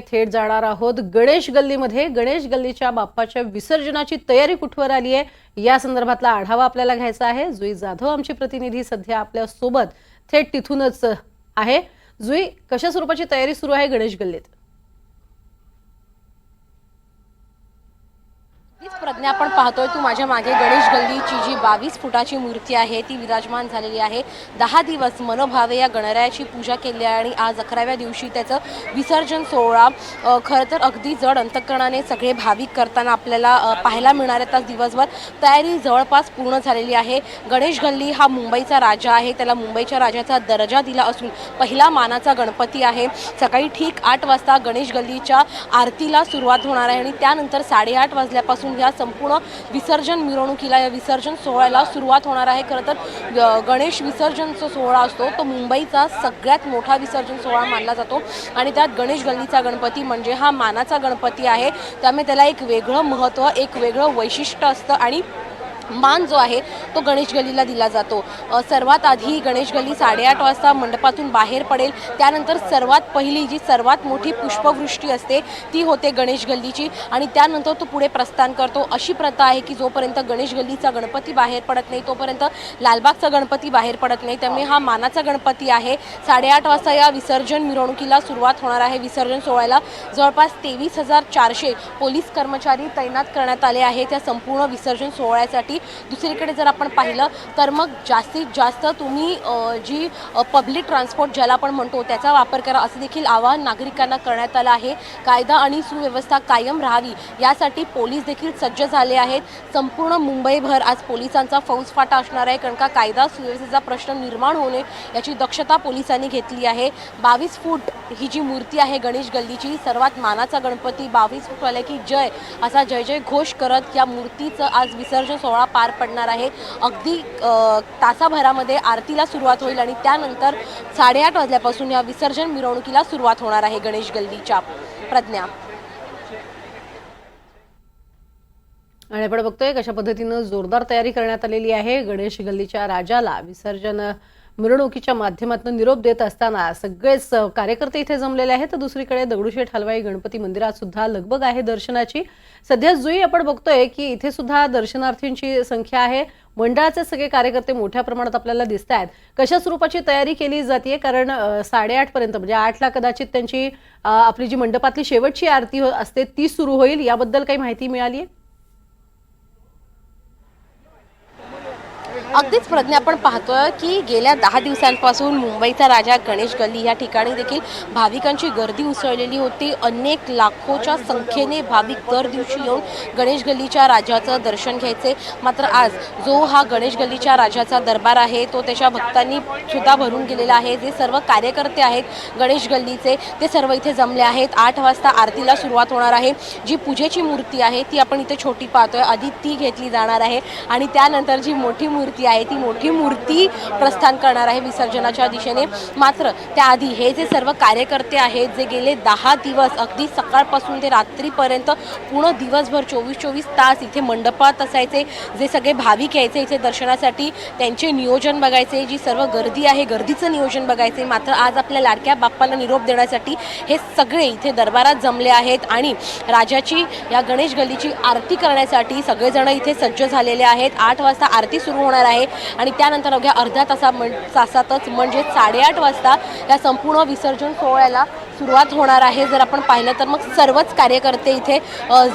थेट जाणार आहोत. गणेश गल्लीमध्ये गणेश गल्लीच्या बाप्पाच्या विसर्जनाची तयारी कुठवर आली आहे? या संदर्भातला आढावा आपल्याला घ्यायचा आहे. जुई जाधव आमची प्रतिनिधी सध्या आपल्यासोबत थेट तिथूनच आहे. जुई कशा स्वरूपाची तयारी सुरू आहे गणेश गल्लीत? प्रज्ञा आपण पाहतोय तू माझ्या मागे गणेश गल्लीची जी बावीस फुटाची मूर्ती आहे ती विराजमान झालेली आहे. दहा दिवस मनोभावे या गणरायाची पूजा केली आहे आणि आज अकराव्या दिवशी त्याचं विसर्जन सोहळा खरं तर अगदी जड अंतकरणाने सगळे भाविक करताना आपल्याला पाहायला मिळणार आहे. आज दिवसभर तयारी जवळपास पूर्ण झालेली आहे. गणेश गल्ली हा मुंबईचा राजा आहे. त्याला मुंबईच्या राजाचा दर्जा दिला असून पहिला मानाचा गणपती आहे. सकाळी ठीक आठ वाजता गणेश गल्लीच्या आरतीला सुरुवात होणार आहे आणि त्यानंतर साडेआठ वाजल्यापासून या संपूर्ण विसर्जन मिरवणुकीला या विसर्जन सोहळ्याला सुरुवात होणार आहे. खरं तर गणेश विसर्जनचा सोहळा असतो. तो मुंबईचा सगळ्यात मोठा विसर्जन सोहळा मानला जातो. आणि त्यात गणेश गल्लीचा गणपती म्हणजे हा मानाचा गणपती आहे. त्यामुळे त्याला एक वेगळं महत्त्व एक वेगळं वैशिष्ट्य असतं. आणि मान जो आहे तो गणेश गलीला दिला जातो. सर्वात आधी गणेश गल्ली साडेआठ वाजता मंडपातून बाहेर पडेल. त्यानंतर सर्वात पहिली जी सर्वात मोठी पुष्पवृष्टी असते ती होते गणेश गल्लीची आणि त्यानंतर तो पुढे प्रस्थान करतो. अशी प्रथा आहे की जोपर्यंत गणेश गल्लीचा गणपती बाहेर पडत नाही तोपर्यंत लालबागचा गणपती बाहेर पडत नाही. त्यामुळे हा मानाचा गणपती आहे. साडेआठ वाजता या विसर्जन मिरवणुकीला सुरुवात होणार आहे. विसर्जन सोहळ्याला जवळपास तेवीस हजार चारशे पोलीस कर्मचारी तैनात करण्यात आले आहेत. या संपूर्ण विसर्जन सोहळ्यासाठी दुसरीकडे जर आपण पाहिलं तर मग जास्तीत जास्त तुम्ही जी पब्लिक ट्रान्सपोर्ट ज्याला आपण म्हणतो त्याचा वापर करा. असं देखील आवाहन नागरिकांना करण्यात आलं आहे. कायदा आणि सुव्यवस्था कायम राहावी यासाठी पोलीस देखील सज्ज झाले आहेत. संपूर्ण मुंबईभर आज पोलिसांचा फौजफाटा असणार आहे कारण का कायदा सुव्यवस्थेचा प्रश्न निर्माण होणे याची दक्षता पोलिसांनी घेतली आहे. बावीस फूट ही जी मूर्ती आहे गणेश गल्लीची सर्वात मानाचा गणपती बावीस फूट आले की जय असा जय जय घोष करत या मूर्तीचं आज विसर्जन सोहळा पार पडणार आहे. अगदी तासाभरामध्ये आरतीला सुरुवात होईल आणि त्यानंतर साडेआठ वाजल्यापासून या विसर्जन मिरवणुकीला सुरुवात होणार आहे गणेश गल्लीच्या प्रज्ञा. आणि आपण बघतोय कशा पद्धतीनं जोरदार तयारी करण्यात आलेली आहे गणेश गल्लीच्या राजाला विसर्जन मिरवणुकीच्या माध्यमातून निरोप देत असताना सगळेच कार्यकर्ते इथे जमलेले आहेत. तर दुसरीकडे दगडूशेठ हलवाई गणपती मंदिरात सुद्धा लगबग आहे दर्शनाची. सध्या जुई आपण बघतोय की इथे सुद्धा दर्शनार्थींची संख्या आहे. मंडळाचे सगळे कार्यकर्ते मोठ्या प्रमाणात आपल्याला दिसत आहेत. कशा स्वरूपाची तयारी केली जाते कारण साडेआठ पर्यंत म्हणजे आठला कदाचित त्यांची आपली जी मंडपातली शेवटची आरती हो- असते ती सुरू होईल. याबद्दल काही माहिती मिळाली आहे अगदीच प्रज्ञा आपण पाहतोय की गेल्या दहा दिवसांपासून मुंबईचा राजा गणेश गल्ली या ठिकाणी देखील भाविकांची गर्दी उसळलेली होती. अनेक लाखोच्या संख्येने भाविक दर दिवशी येऊन गणेश गल्लीच्या राजाचं दर्शन घ्यायचे. मात्र आज जो हा गणेश गल्लीच्या राजाचा दरबार आहे तो त्याच्या भक्तांनी सुद्धा भरून गेलेला आहे. जे सर्व कार्यकर्ते आहेत गणेश गल्लीचे ते सर्व इथे जमले आहेत. आठ वाजता आरतीला सुरुवात होणार आहे. जी पूजेची मूर्ती आहे ती आपण इथे छोटी पाहतोय. आधी ती घेतली जाणार आहे आणि त्यानंतर जी मोठी मूर्ती आहे ती मोठी मूर्ती प्रस्थान करणार आहे विसर्जनाच्या दिशेने. मात्र त्याआधी हे जे सर्व कार्यकर्ते आहेत जे गेले दहा दिवस अगदी सकाळपासून ते रात्रीपर्यंत पूर्ण दिवसभर चोवीस चोवीस तास इथे मंडपात असायचे जे सगळे भाविक यायचे इथे दर्शनासाठी. त्यांचे नियोजन बघायचे जी सर्व गर्दी आहे गर्दीचं नियोजन बघायचे. मात्र आज आपल्या लाडक्या बाप्पाला निरोप देण्यासाठी हे सगळे इथे दरबारात जमले आहेत आणि राजाची या गणेश गल्लीची आरती करण्यासाठी सगळेजण इथे सज्ज झालेले आहेत. आठ वाजता आरती सुरू होणार आहे. आणि त्यानंतर अवघ्या अर्ध्या तासा म्हण तासातच म्हणजे साडेआठ वाजता या संपूर्ण विसर्जन सोहळ्याला सुरुवात होणार आहे. जर आपण पाहिलं तर मग सर्वच कार्यकर्ते इथे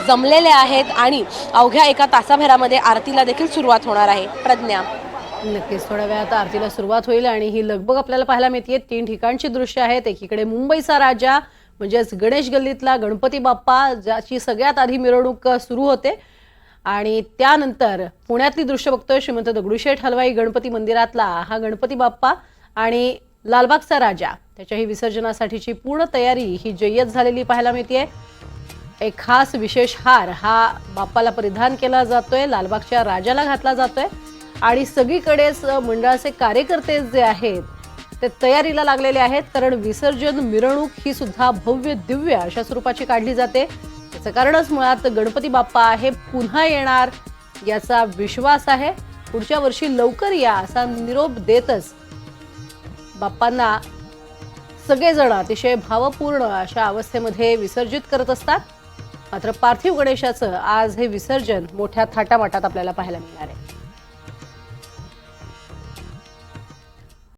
जमलेले आहेत आणि अवघ्या एका तासाभरामध्ये आरतीला देखील सुरुवात होणार आहे. प्रज्ञा. नक्कीच थोड्या वेळात आरतीला सुरुवात होईल आणि ही लगबग आपल्याला पाहायला मिळते तीन ठिकाणची दृश्य आहेत. एकीकडे मुंबईचा राजा म्हणजेच गणेश गल्लीतला गणपती बाप्पा ज्याची सगळ्यात आधी मिरवणूक सुरू होते. आणि त्यानंतर पुण्यातली दृश्य बघतोय श्रीमंत दगडूशेठ हलवाई गणपती मंदिरातला हा गणपती बाप्पा आणि लालबागचा राजा. त्याच्याही विसर्जनासाठीची पूर्ण तयारी ही जय्यत झालेली पाहायला मिळते एक खास विशेष हार हा बाप्पाला परिधान केला जातोय लालबागच्या राजाला घातला जातोय. आणि सगळीकडेच मंडळाचे कार्यकर्ते जे आहेत ते तयारीला लागलेले आहेत कारण विसर्जन मिरवणूक ही सुद्धा भव्य दिव्य अशा स्वरूपाची काढली जाते. त्याचं कारणच मुळात गणपती बाप्पा हे पुन्हा येणार याचा विश्वास आहे. पुढच्या वर्षी लवकर या असा निरोप देतच बाप्पांना सगळेजण अतिशय भावपूर्ण अशा अवस्थेमध्ये विसर्जित करत असतात. मात्र पार्थिव गणेशाचं आज हे विसर्जन मोठ्या थाटामाटात आपल्याला पाहायला मिळणार आहे.